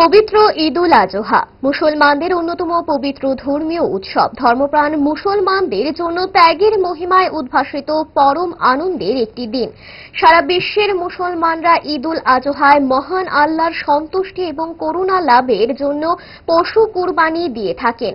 পবিত্র ঈদ উল আজহা। মুসলমানদের অন্যতম পবিত্র ধর্মীয় উৎসব। ধর্মপ্রাণ মুসলমানদের জন্য ত্যাগের মহিমায় উদ্ভাসিত পরম আনন্দের একটি দিন। সারা বিশ্বের মুসলমানরা ঈদ উল আজহায় মহান আল্লাহর সন্তুষ্টি এবং করুণা লাভের জন্য পশু কুরবানি দিয়ে থাকেন।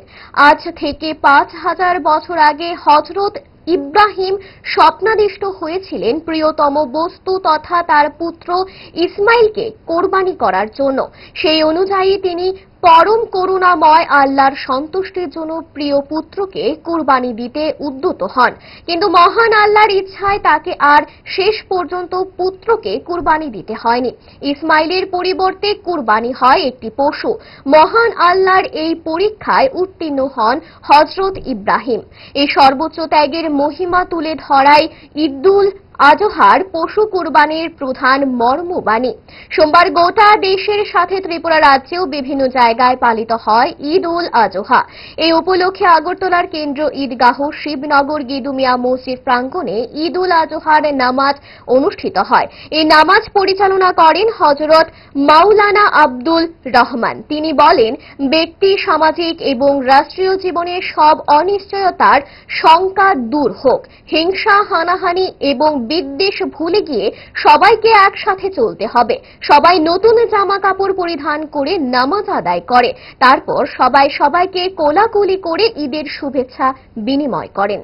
আজ থেকে পাঁচ হাজার বছর আগে হজরত ইব্রাহিম স্বপ্নাদিষ্ট হয়েছিলেন প্রিয়তম বস্তু তথা তার পুত্র ইসমাইলকে কোরবানি করার জন্য। সেই অনুযায়ী তিনি পরম করুণাময় আল্লাহর সন্তুষ্টির জন্য প্রিয় পুত্রকে কুরবানি দিতে উদ্যত হন। কিন্তু মহান আল্লাহর ইচ্ছায় তাকে আর শেষ পর্যন্ত পুত্রকে কুরবানি দিতে হয়নি। ইসমাইলের পরিবর্তে কুরবানি হয় একটি পশু। মহান আল্লাহর এই পরীক্ষায় উত্তীর্ণ হন হজরত ইব্রাহিম। এই সর্বোচ্চ ত্যাগের মহিমা তুলে ধরায় ঈদুল আজহার পশু কুরবানির প্রধান মর্মবাণী। সোমবার গোটা দেশের সাথে ত্রিপুরা রাজ্যেও বিভিন্ন জায়গায় পালিত হয় ঈদ উল আজহা। এই উপলক্ষে আগরতলার কেন্দ্র ঈদগাহ, শিবনগর, গিদুমিয়া, মসজিদ প্রাঙ্গণে ঈদ উল আজহার নামাজ অনুষ্ঠিত হয়। এই নামাজ পরিচালনা করেন হজরত মাওলানা আব্দুল রহমান। তিনি বলেন, ব্যক্তি সামাজিক এবং রাষ্ট্রীয় জীবনের সব অনিশ্চয়তার শঙ্কা দূর হোক। হিংসা, হানাহানি এবং বিদ্বেষ ভুলে গিয়ে সবাইকে একসাথে চলতে হবে। সবাই নতুন জামা কাপড় পরিধান করে নামাজ আদায় করে। তারপর সবাই সবাইকে কোলাকুলি করে ঈদের শুভেচ্ছা বিনিময় করেন।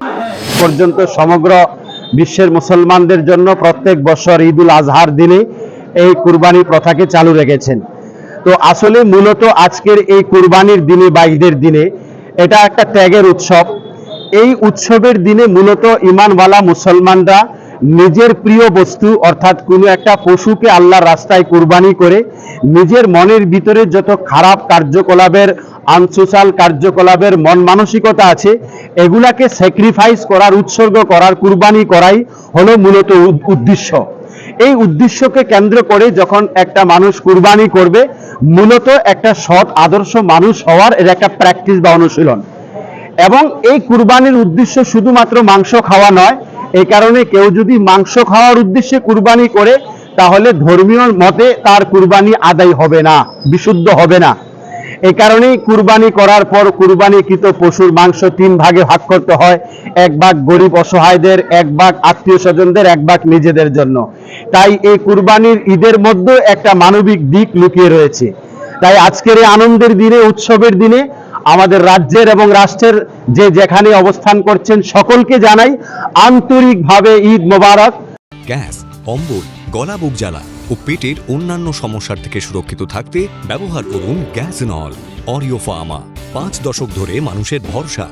পর্যন্ত সমগ্র বিশ্বের মুসলমানদের জন্য প্রত্যেক বছর ঈদ উল আজহার দিনে এই কুরবানি প্রথাকে চালু রেখেছেন। তো আসলে মূলত আজকের এই কুরবানির দিনে বা ঈদের দিনে এটা একটা ত্যাগের উৎসব। এই উৎসবের দিনে মূলত ইমানওয়ালা মুসলমানরা নিজের প্রিয় বস্তু, অর্থাৎ কোনো একটা পশুকে আল্লাহর রাস্তায় কুরবানি করে, নিজের মনের ভিতরে যত খারাপ কার্যকলাপের, আনসোশাল কার্যকলাপের মন মানসিকতা আছে, এগুলাকে স্যাক্রিফাইস করার, উৎসর্গ করার, কুরবানি করাই হলো মূলত উদ- উদ্দেশ্য। এই উদ্দেশ্যকে কেন্দ্র করে যখন একটা মানুষ কুরবানি করবে, মূলত একটা সৎ, আদর্শ মানুষ হওয়ার এর একটা প্র্যাকটিস বা অনুশীলন। এবং এই কুরবানির উদ্দেশ্য শুধুমাত্র মাংস খাওয়া নয় এই কারণে কেউ যদি মাংস খাওয়ার উদ্দেশ্যে কুরবানি করে, তাহলে ধর্মীয় মতে তার কুরবানি আদায় হবে না, বিশুদ্ধ হবে না। এই কারণেই কুরবানি করার পর কুরবানিকৃত পশুর মাংস তিন ভাগে ভাগ করতে হয়। এক ভাগ গরিব অসহায়দের, এক ভাগ আত্মীয় স্বজনদের, এক ভাগ নিজেদের জন্য। তাই এই কুরবানির ঈদের মধ্যে একটা মানবিক দিক লুকিয়ে রয়েছে। তাই আজকের এই আনন্দের দিনে, উৎসবের দিনে আমাদের রাজ্যের এবং রাষ্ট্রের যে যেখানে অবস্থান করছেন সকলকে জানাই আন্তরিকভাবে ঈদ মোবারক। গ্যাস, অম্বল, গলা বুক জ্বালা ও পেটের অন্যান্য সমস্যার থেকে সুরক্ষিত থাকতে ব্যবহার করুন গ্যাস নল, অরিও ফার্মা। পাঁচ দশক ধরে মানুষের ভরসা।